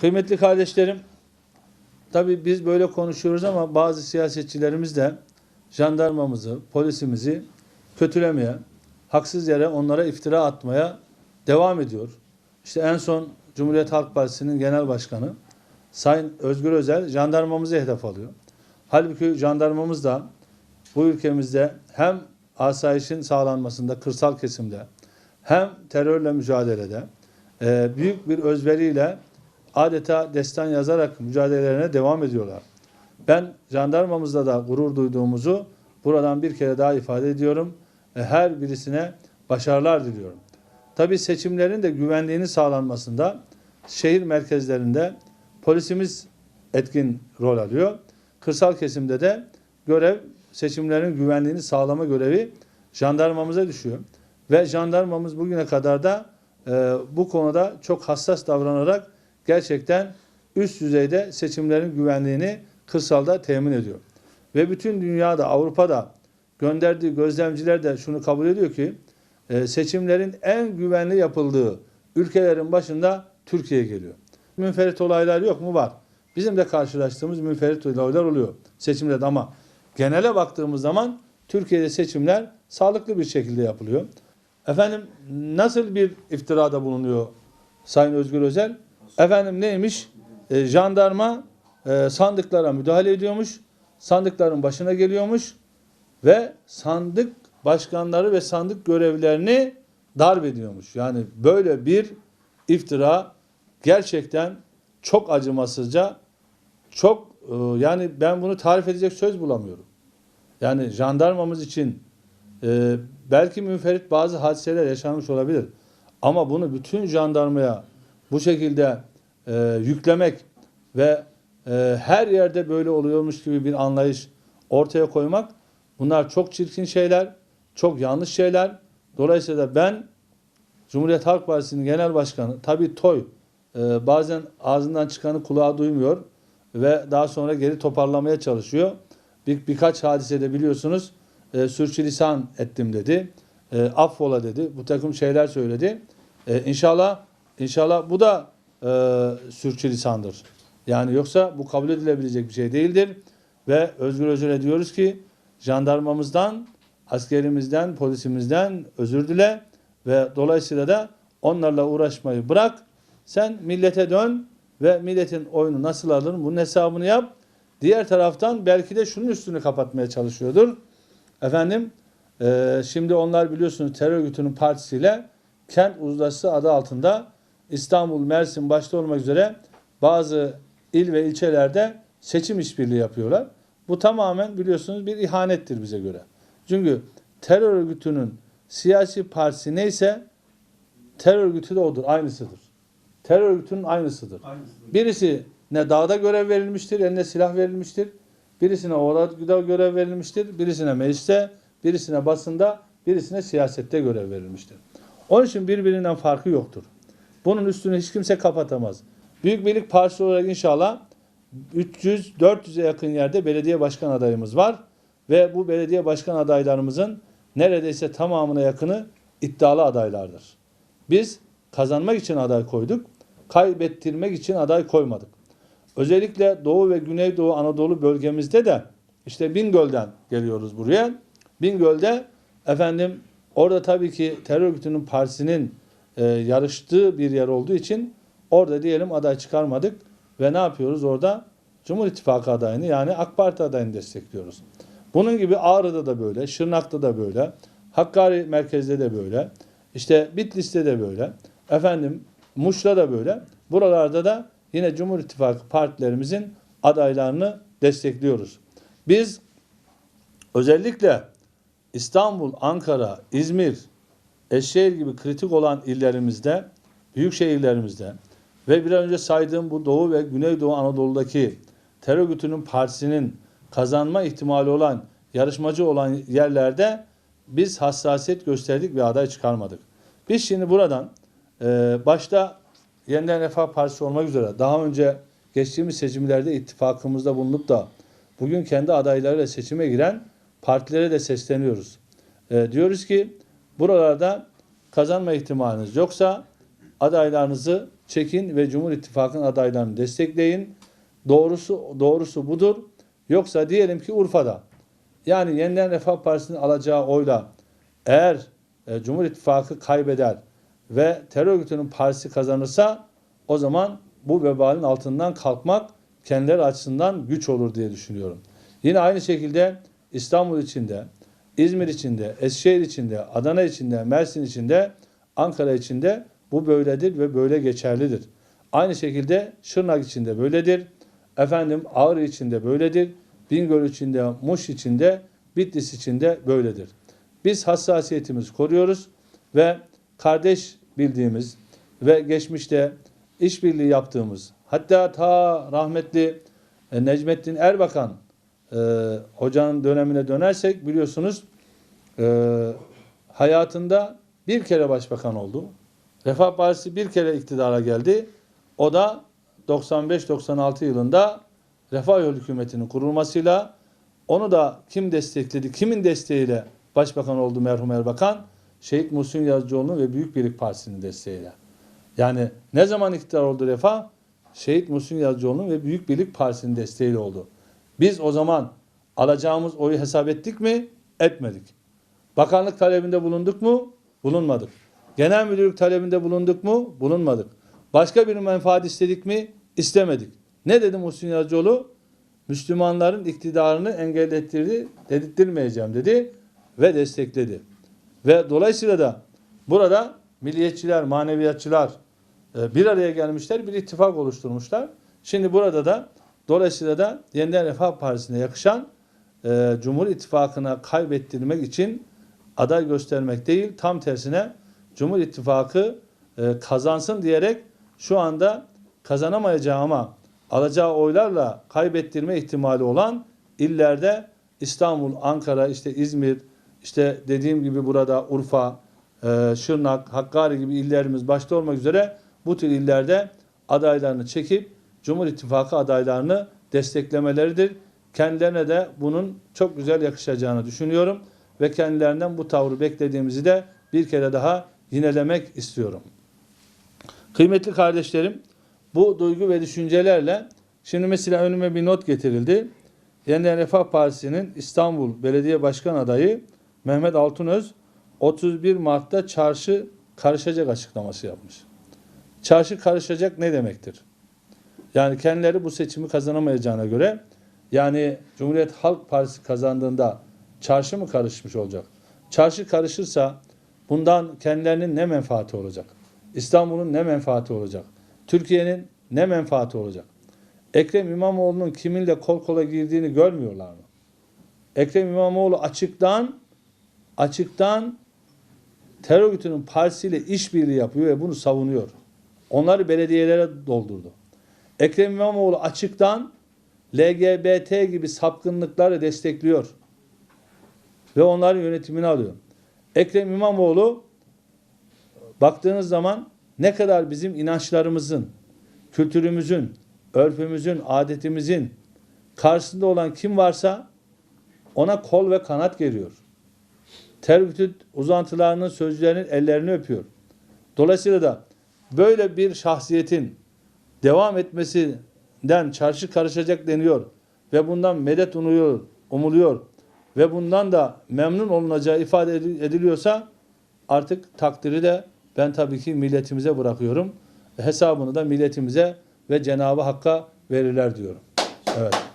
Kıymetli kardeşlerim, tabii biz böyle konuşuyoruz ama bazı siyasetçilerimiz de jandarmamızı, polisimizi kötülemeye, haksız yere onlara iftira atmaya devam ediyor. İşte en son Cumhuriyet Halk Partisi'nin genel başkanı Sayın Özgür Özel jandarmamızı hedef alıyor. Halbuki jandarmamız da bu ülkemizde hem asayişin sağlanmasında kırsal kesimde hem terörle mücadelede e, büyük bir özveriyle adeta destan yazarak mücadelelerine devam ediyorlar. Ben jandarmamızla da gurur duyduğumuzu buradan bir kere daha ifade ediyorum. E, her birisine başarılar diliyorum. Tabii seçimlerin de güvenliğini sağlanmasında şehir merkezlerinde polisimiz etkin rol alıyor. Kırsal kesimde de görev seçimlerin güvenliğini sağlama görevi jandarmamıza düşüyor. Ve jandarmamız bugüne kadar da e, bu konuda çok hassas davranarak gerçekten üst düzeyde seçimlerin güvenliğini kırsalda temin ediyor. Ve bütün dünyada, Avrupa'da gönderdiği gözlemciler de şunu kabul ediyor ki e, seçimlerin en güvenli yapıldığı ülkelerin başında Türkiye geliyor. Münferit olaylar yok mu? Var. Bizim de karşılaştığımız münferit olaylar oluyor seçimlerde ama genele baktığımız zaman Türkiye'de seçimler sağlıklı bir şekilde yapılıyor. Efendim nasıl bir iftirada bulunuyor Sayın Özgür Özel? Efendim neymiş? E, jandarma e, sandıklara müdahale ediyormuş. Sandıkların başına geliyormuş ve sandık başkanları ve sandık görevlerini darp ediyormuş. Yani böyle bir iftira gerçekten çok acımasızca, çok e, yani ben bunu tarif edecek söz bulamıyorum. Yani jandarmamız için e, belki münferit bazı hadiseler yaşanmış olabilir. Ama bunu bütün jandarmaya bu şekilde e, yüklemek ve e, her yerde böyle oluyormuş gibi bir anlayış ortaya koymak bunlar çok çirkin şeyler, çok yanlış şeyler. Dolayısıyla ben Cumhuriyet Halk Partisi'nin genel başkanı tabii Toy e, bazen ağzından çıkanı kulağı duymuyor ve daha sonra geri toparlamaya çalışıyor. Bir, birkaç hadisede biliyorsunuz e, sürçülisan ettim dedi. E, affola dedi. Bu takım şeyler söyledi. E, inşallah inşallah bu da e, sürçülisandır. Yani yoksa bu kabul edilebilecek bir şey değildir. Ve Özgür Özel'e diyoruz ki jandarmamızdan, askerimizden, polisimizden özür dile ve dolayısıyla da onlarla uğraşmayı bırak. Sen millete dön ve milletin oyunu nasıl alır bunun hesabını yap. Diğer taraftan belki de şunun üstünü kapatmaya çalışıyordur. Efendim e, şimdi onlar biliyorsunuz terör örgütünün partisiyle kent uzlaşısı adı altında İstanbul, Mersin başta olmak üzere bazı il ve ilçelerde seçim işbirliği yapıyorlar. Bu tamamen biliyorsunuz bir ihanettir bize göre. Çünkü terör örgütünün siyasi partisi neyse terör örgütü de odur, aynısıdır. Terör örgütünün aynısıdır. Birisi ne dağda görev verilmiştir, eline silah verilmiştir. Birisine orada görev verilmiştir, birisine mecliste, birisine basında, birisine siyasette görev verilmiştir. Onun için birbirinden farkı yoktur. Bunun üstünü hiç kimse kapatamaz. Büyük Birlik Partisi olarak inşallah 300-400'e yakın yerde belediye başkan adayımız var. Ve bu belediye başkan adaylarımızın neredeyse tamamına yakını iddialı adaylardır. Biz kazanmak için aday koyduk, kaybettirmek için aday koymadık. Özellikle Doğu ve Güneydoğu Anadolu bölgemizde de işte Bingöl'den geliyoruz buraya. Bingöl'de efendim orada tabii ki terör örgütünün partisinin e, yarıştığı bir yer olduğu için orada diyelim aday çıkarmadık ve ne yapıyoruz orada? Cumhur İttifakı adayını yani AK Parti adayını destekliyoruz. Bunun gibi Ağrı'da da böyle, Şırnak'ta da böyle, Hakkari merkezde de böyle, işte Bitlis'te de böyle, efendim Muş'ta da böyle. Buralarda da yine Cumhur İttifakı partilerimizin adaylarını destekliyoruz. Biz özellikle İstanbul, Ankara, İzmir, Eşşehir gibi kritik olan illerimizde, büyük şehirlerimizde ve bir önce saydığım bu Doğu ve Güneydoğu Anadolu'daki terör örgütünün partisinin kazanma ihtimali olan, yarışmacı olan yerlerde biz hassasiyet gösterdik ve aday çıkarmadık. Biz şimdi buradan e, başta Yeniden Refah Partisi olmak üzere daha önce geçtiğimiz seçimlerde ittifakımızda bulunup da bugün kendi adaylarıyla seçime giren partilere de sesleniyoruz. E, diyoruz ki buralarda kazanma ihtimaliniz yoksa adaylarınızı çekin ve Cumhur İttifakı'nın adaylarını destekleyin. Doğrusu doğrusu budur. Yoksa diyelim ki Urfa'da yani Yeniden Refah Partisi'nin alacağı oyla eğer e, Cumhur İttifakı kaybeder ve terör örgütünün partisi kazanırsa o zaman bu vebalin altından kalkmak kendileri açısından güç olur diye düşünüyorum. Yine aynı şekilde İstanbul içinde, İzmir içinde, Eskişehir içinde, Adana içinde, Mersin içinde, Ankara içinde bu böyledir ve böyle geçerlidir. Aynı şekilde Şırnak içinde böyledir. Efendim Ağrı içinde böyledir. Bingöl içinde, Muş içinde, Bitlis içinde böyledir. Biz hassasiyetimizi koruyoruz ve kardeş bildiğimiz ve geçmişte işbirliği yaptığımız hatta ta rahmetli e, Necmettin Erbakan e, hocanın dönemine dönersek biliyorsunuz e, hayatında bir kere başbakan oldu. Refah Partisi bir kere iktidara geldi. O da 95-96 yılında Refah Yol Hükümeti'nin kurulmasıyla onu da kim destekledi, kimin desteğiyle başbakan oldu merhum Erbakan? Şehit Muhsin Yazıcıoğlu'nun ve Büyük Birlik Partisi'nin desteğiyle. Yani ne zaman iktidar oldu Refah? Şehit Muhsin Yazıcıoğlu'nun ve Büyük Birlik Partisi'nin desteğiyle oldu. Biz o zaman alacağımız oyu hesap ettik mi? Etmedik. Bakanlık talebinde bulunduk mu? Bulunmadık. Genel müdürlük talebinde bulunduk mu? Bulunmadık. Başka bir menfaat istedik mi? İstemedik. Ne dedi Muhsin Yazıcıoğlu? Müslümanların iktidarını engellettirdi, dedirttirmeyeceğim dedi ve destekledi. Ve dolayısıyla da burada milliyetçiler, maneviyatçılar e, bir araya gelmişler, bir ittifak oluşturmuşlar. Şimdi burada da dolayısıyla da Yeniden Refah Partisi'ne yakışan e, Cumhur İttifakı'na kaybettirmek için aday göstermek değil, tam tersine Cumhur İttifakı e, kazansın diyerek şu anda kazanamayacağı ama alacağı oylarla kaybettirme ihtimali olan illerde İstanbul, Ankara, işte İzmir, işte dediğim gibi burada Urfa, e, Şırnak, Hakkari gibi illerimiz başta olmak üzere bu tür illerde adaylarını çekip Cumhur İttifakı adaylarını desteklemeleridir. Kendilerine de bunun çok güzel yakışacağını düşünüyorum ve kendilerinden bu tavrı beklediğimizi de bir kere daha yinelemek istiyorum. Kıymetli kardeşlerim, bu duygu ve düşüncelerle şimdi mesela önüme bir not getirildi. Yeniden Refah Partisi'nin İstanbul Belediye Başkan adayı Mehmet Altunöz 31 Mart'ta çarşı karışacak açıklaması yapmış. Çarşı karışacak ne demektir? Yani kendileri bu seçimi kazanamayacağına göre yani Cumhuriyet Halk Partisi kazandığında çarşı mı karışmış olacak? Çarşı karışırsa bundan kendilerinin ne menfaati olacak? İstanbul'un ne menfaati olacak? Türkiye'nin ne menfaati olacak? Ekrem İmamoğlu'nun kiminle kol kola girdiğini görmüyorlar mı? Ekrem İmamoğlu açıktan açıktan terör örgütünün partisiyle işbirliği yapıyor ve bunu savunuyor. Onları belediyelere doldurdu. Ekrem İmamoğlu açıktan LGBT gibi sapkınlıkları destekliyor. Ve onların yönetimini alıyor. Ekrem İmamoğlu baktığınız zaman ne kadar bizim inançlarımızın, kültürümüzün, örfümüzün, adetimizin karşısında olan kim varsa ona kol ve kanat geriyor. Örgütü uzantılarının sözcülerinin ellerini öpüyor. Dolayısıyla da böyle bir şahsiyetin devam etmesinden çarşı karışacak deniyor ve bundan medet umuyor, umuluyor ve bundan da memnun olunacağı ifade ediliyorsa artık takdiri de ben tabii ki milletimize bırakıyorum. Hesabını da milletimize ve Cenab-ı Hakk'a verirler diyorum. Evet.